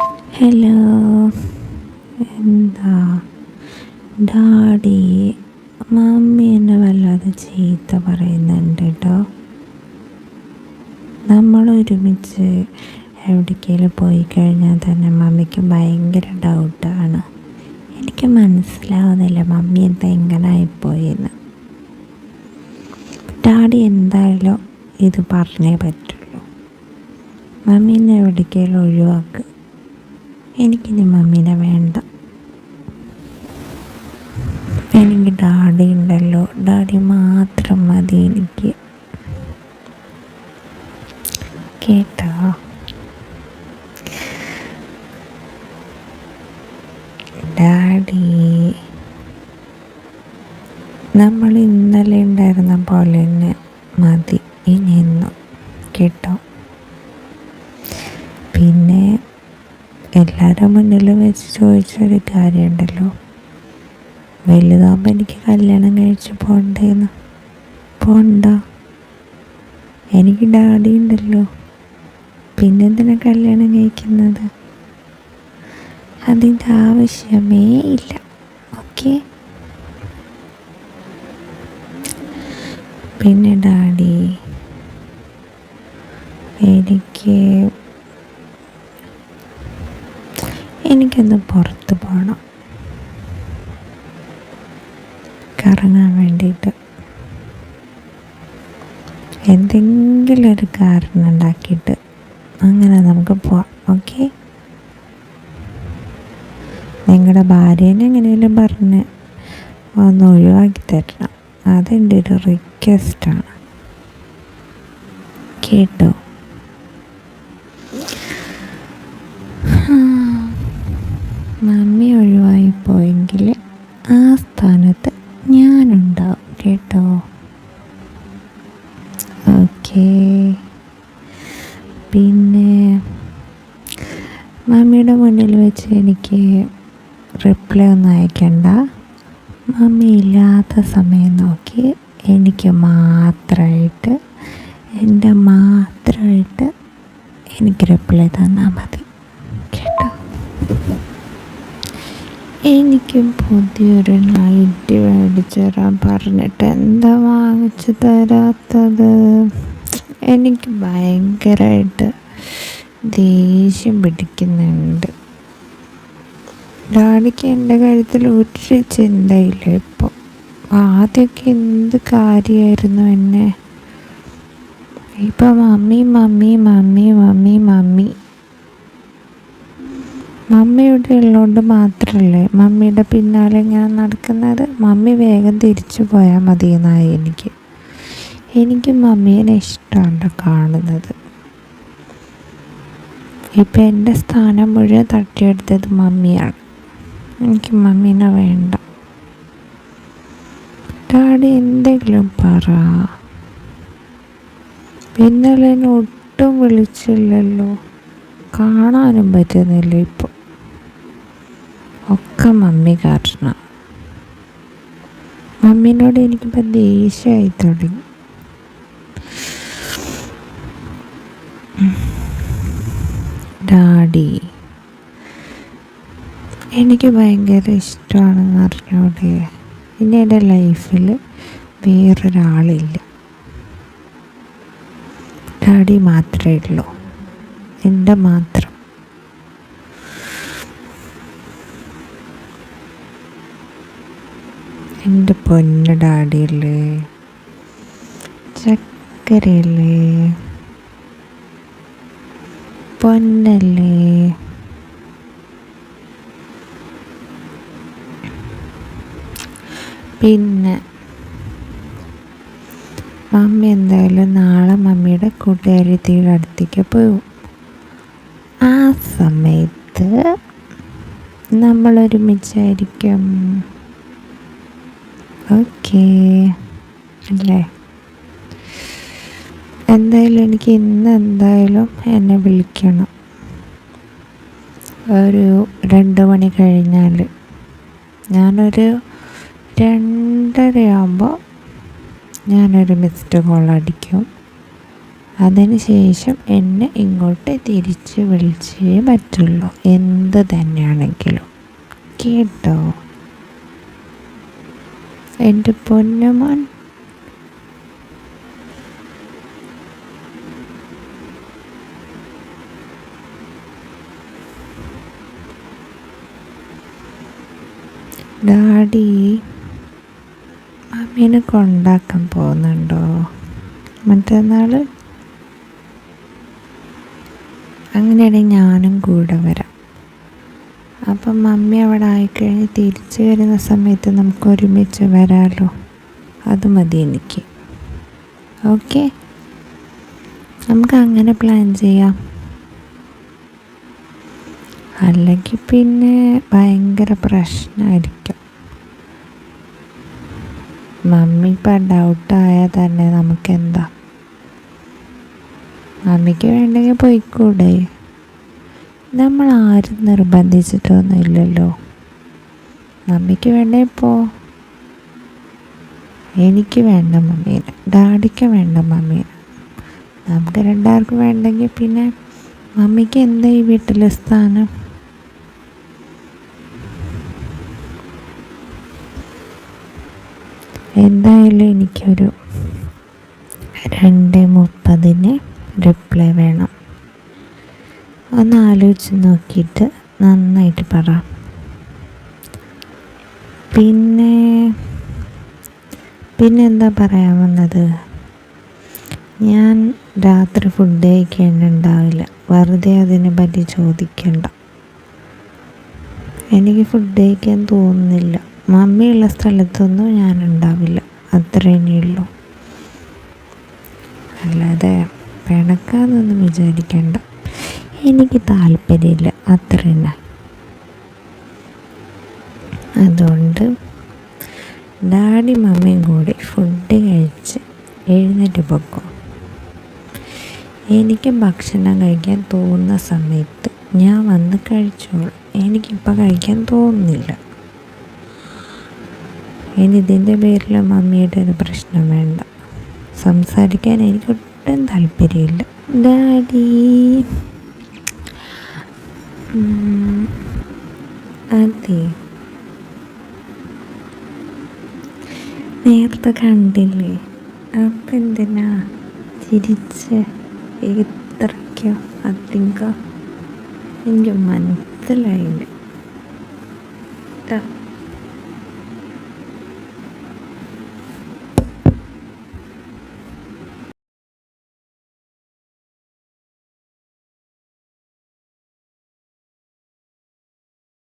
Hello എന്താ? Daddy mummy എന്നെ വല്ലാതെ ചീത്ത പറയുന്നുണ്ട് കേട്ടോ നമ്മൾ ഒരുമിച്ച് എവിടേക്കെങ്കിലും പോയി കഴിഞ്ഞാൽ തന്നെ മമ്മിക്ക് ഭയങ്കര ഡൗട്ടാണ് എനിക്ക് മനസ്സിലാവുന്നില്ല മമ്മി എന്താ ഇങ്ങനെ ആയിപ്പോയെന്ന് ഡാഡി എന്തായാലും ഇത് പറഞ്ഞേ പറ്റുള്ളൂ. മമ്മീനെ എവിടേക്കെങ്കിലും ഒഴിവാക്ക്. എനിക്കിനി മമ്മീനെ വേണ്ട. എനിക്ക് ഡാഡി ഉണ്ടല്ലോ. ഡാഡി മാത്രം മതി എനിക്ക്. കേട്ടോ? ഡാഡി. നമ്മൾ ഇന്നലെ ഉണ്ടായിരുന്ന പോലെ തന്നെ മതി. ഇനി എന്നും. കേട്ടോ പിന്നെ എല്ലാവരും മുന്നിലും വെച്ച് ചോദിച്ചൊരു കാര്യമുണ്ടല്ലോ. വലുതാകുമ്പോൾ എനിക്ക് കല്യാണം കഴിച്ച് പോണ്ടേന്ന്. പോണ്ട? എനിക്ക് ഡാഡി ഉണ്ടല്ലോ. പിന്നെന്തിനാ കല്യാണം കഴിക്കുന്നത്? അതിന്റെ ആവശ്യമേ ഇല്ല. ഓക്കെ? പിന്നെ ഡാഡി എനിക്ക് എനിക്കൊന്ന് പുറത്ത് പോകണം കറങ്ങാൻ വേണ്ടിയിട്ട്. എന്തെങ്കിലും ഒരു കാരണം ഉണ്ടാക്കിയിട്ട് അങ്ങനെ നമുക്ക് പോവാം. ഓക്കെ? നിങ്ങളുടെ ഭാര്യേനെ എങ്ങനെയെങ്കിലും പറഞ്ഞ് ഒന്ന് ഒഴിവാക്കി തരണം. അതെന്റെ ഒരു റിക്വസ്റ്റാണ് കേട്ടോ? മമ്മി ഒഴിവായി പോയെങ്കിൽ ആ സ്ഥാനത്ത് ഞാനുണ്ടാവും കേട്ടോ. ഓക്കേ. പിന്നെ മമ്മിയുടെ മുന്നിൽ വെച്ച് എനിക്ക് റിപ്ലൈ ഒന്നും അയക്കണ്ട. മമ്മി ഇല്ലാത്ത സമയം നോക്കി എനിക്ക് മാത്രമായിട്ട് എന്റെ മാത്രമായിട്ട് എനിക്ക് റിപ്ലൈ തന്നാൽ മതി. എനിക്കും പുതിയൊരു നൈറ്റി മേടിച്ചു തരാൻ പറഞ്ഞിട്ട് എന്താ വാങ്ങിച്ചു തരാത്തത്? എനിക്ക് ഭയങ്കരമായിട്ട് ദേഷ്യം പിടിക്കുന്നുണ്ട്. ഡാഡിക്ക് എന്റെ കാര്യത്തിൽ ഒരു ചിന്തയില്ല ഇപ്പോൾ ആദ്യമൊക്കെ എന്ത് കാര്യമായിരുന്നു എന്നെ? ഇപ്പം mummy mummy mummy mummy mummy. മമ്മിയുടെ ഉള്ളതുകൊണ്ട് മാത്രമല്ലേ മമ്മിയുടെ പിന്നാലെ ഞാൻ നടക്കുന്നത്? മമ്മി വേഗം തിരിച്ചു പോയാൽ മതി എന്നായി എനിക്ക്. എനിക്ക് മമ്മീനെ ഇഷ്ടമാണ് കാണുന്നത്. ഇപ്പം എന്റെ സ്ഥാനം മുഴുവൻ തട്ടിയെടുത്തത് മമ്മിയാണ്. എനിക്ക് മമ്മീനെ വേണ്ട. ഡാഡി എന്തെങ്കിലും പറ. ഇന്നലെ ഒട്ടും വിളിച്ചില്ലല്ലോ. കാണാനും പറ്റുന്നില്ല ഇപ്പോൾ ഒക്കെ മമ്മി കാരണം മമ്മീനോട് എനിക്കിപ്പോൾ ദേഷ്യമായി തുടങ്ങി. ഡാഡി എനിക്ക് ഭയങ്കര ഇഷ്ടമാണെന്ന് അറിഞ്ഞൂടെ? ഇനി എന്റെ ലൈഫിൽ വേറൊരാളില്ല. ഡാഡി മാത്രമേ ഉള്ളൂ. എന്റെ മാത്രം എന്റെ പൊന്ന ഡാഡിയല്ലേ? ചക്കരയല്ലേ? പൊന്നല്ലേ? പിന്നെ മമ്മി എന്തായാലും നാളെ മമ്മിയുടെ കൂട്ടുകാരിത്തിയുടെ അടുത്തേക്ക് പോകും ആ സമയത്ത് നമ്മൾ ഒരുമിച്ചായിരിക്കും. ഓക്കേ. അല്ലേ? എന്തായാലും എനിക്ക് ഇന്ന് എന്തായാലും എന്നെ വിളിക്കണം. ഒരു രണ്ട് മണി കഴിഞ്ഞാൽ ഞാനൊരു രണ്ടരയാകുമ്പോൾ ഞാനൊരു മിസ്ഡ് കോൾ അടിക്കും. അതിന് ശേഷം എന്നെ ഇങ്ങോട്ട് തിരിച്ച് വിളിച്ചേ പറ്റുള്ളൂ. എന്ത് തന്നെയാണെങ്കിലും. കേട്ടോ? എന്റെ പൊന്നമാൻ. ഡാഡി മമ്മീനെ കൊണ്ടാക്കാൻ പോകുന്നുണ്ടോ? മറ്റന്നാൾ അങ്ങനെയാണെങ്കിൽ ഞാനും കൂടെ വരാം. അപ്പം മമ്മി അവിടെ ആയിക്കഴിഞ്ഞ് തിരിച്ചു വരുന്ന സമയത്ത് നമുക്ക് ഒരുമിച്ച് വരാമല്ലോ അത് മതി എനിക്ക്. ഓക്കെ? നമുക്ക് അങ്ങനെ പ്ലാൻ ചെയ്യാം. അല്ലെങ്കിൽ പിന്നെ ഭയങ്കര പ്രശ്നമായിരിക്കും മമ്മി ഇപ്പം ഡൗട്ടായാൽ തന്നെ നമുക്കെന്താ? മമ്മിക്ക് വേണ്ടെങ്കിൽ പോയിക്കൂടെ? നമ്മൾ ആരും നിർബന്ധിച്ചിട്ടൊന്നുമില്ലല്ലോ. മമ്മിക്ക് വേണ്ടേ പോ എനിക്ക് വേണ്ട മമ്മീനെ. ഡാഡിക്ക് വേണ്ട മമ്മീനെ. നമുക്ക് രണ്ടാർക്കും വേണ്ടെങ്കിൽ പിന്നെ മമ്മിക്ക് എന്താ ഈ വീട്ടിലെ സ്ഥാനം? എന്തായാലും എനിക്കൊരു രണ്ട് മുപ്പതിന് റിപ്ലൈ വേണം. ഒന്ന് ആലോചിച്ച് നോക്കിയിട്ട് നന്നായിട്ട് പറ. പിന്നെ പിന്നെന്താ പറയാൻ വന്നത്? ഞാൻ രാത്രി ഫുഡ് കഴിക്കേണ്ടുണ്ടാവില്ല വെറുതെ അതിനെ പറ്റി ചോദിക്കണ്ട. എനിക്ക് ഫുഡ് കഴിക്കാൻ തോന്നുന്നില്ല. മമ്മിയുള്ള സ്ഥലത്തൊന്നും ഞാൻ ഉണ്ടാവില്ല. അത്രേ ഉള്ളൂ. അല്ലാതെ പിണക്കാന്നൊന്നും വിചാരിക്കണ്ട. എനിക്ക് താല്പര്യമില്ല. അത്ര തന്നെ അതുകൊണ്ട് ഡാഡി മമ്മയും കൂടി ഫുഡ് കഴിച്ച് എഴുന്നേറ്റ് പൊക്കോ. എനിക്ക് ഭക്ഷണം കഴിക്കാൻ തോന്നുന്ന സമയത്ത് ഞാൻ വന്ന് കഴിച്ചോളൂ. എനിക്കിപ്പോൾ കഴിക്കാൻ തോന്നുന്നില്ല. ഇനി ഇതിന്റെ പേരിൽ മമ്മിയുടെ ഒരു പ്രശ്നം വേണ്ട. സംസാരിക്കാൻ എനിക്ക് ഒട്ടും താല്പര്യമില്ല. ഡാഡി. അതെ. നേരത്തെ കണ്ടില്ലേ? അപ്പം എന്തിനാ തിരിച്ച് എത്രയ്ക്കോ അധികം? എനിക്ക് മനസ്സിലായില്ല.